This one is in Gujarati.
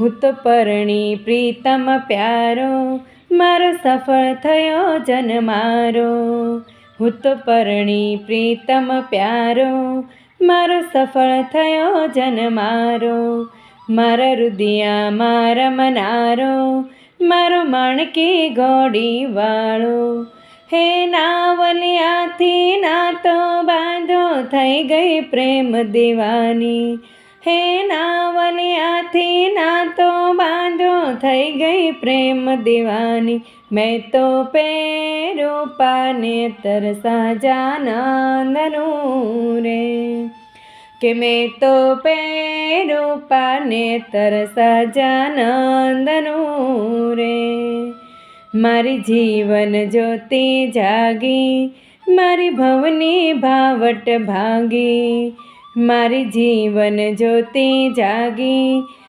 હું તો પરણી પ્રીતમ પ્યારો, મારો સફળ થયો જન મારો. હું તો પરણી પ્રીતમ પ્યારો, મારો સફળ થયો જન મારો. મારા રુદિયા મારા મનારો, મારો માણકી ઘોડી વાળો. હે નાવલિયાથી નાતો બાંધો, થઈ ગઈ પ્રેમ દીવાની. હે નાવલિયાથી નાતો બાંધો, થઈ ગઈ પ્રેમ દીવાની. મેં તો પેરું પાને તરસા જાનંદનું રે. કે મેં તો પેરું પાને તરસા જાનંદનું રે. મારી જીવન જ્યોતિ જાગી, મારી ભવની ભાવટ ભાગી. મારી જીવન જ્યોતિ જાગી.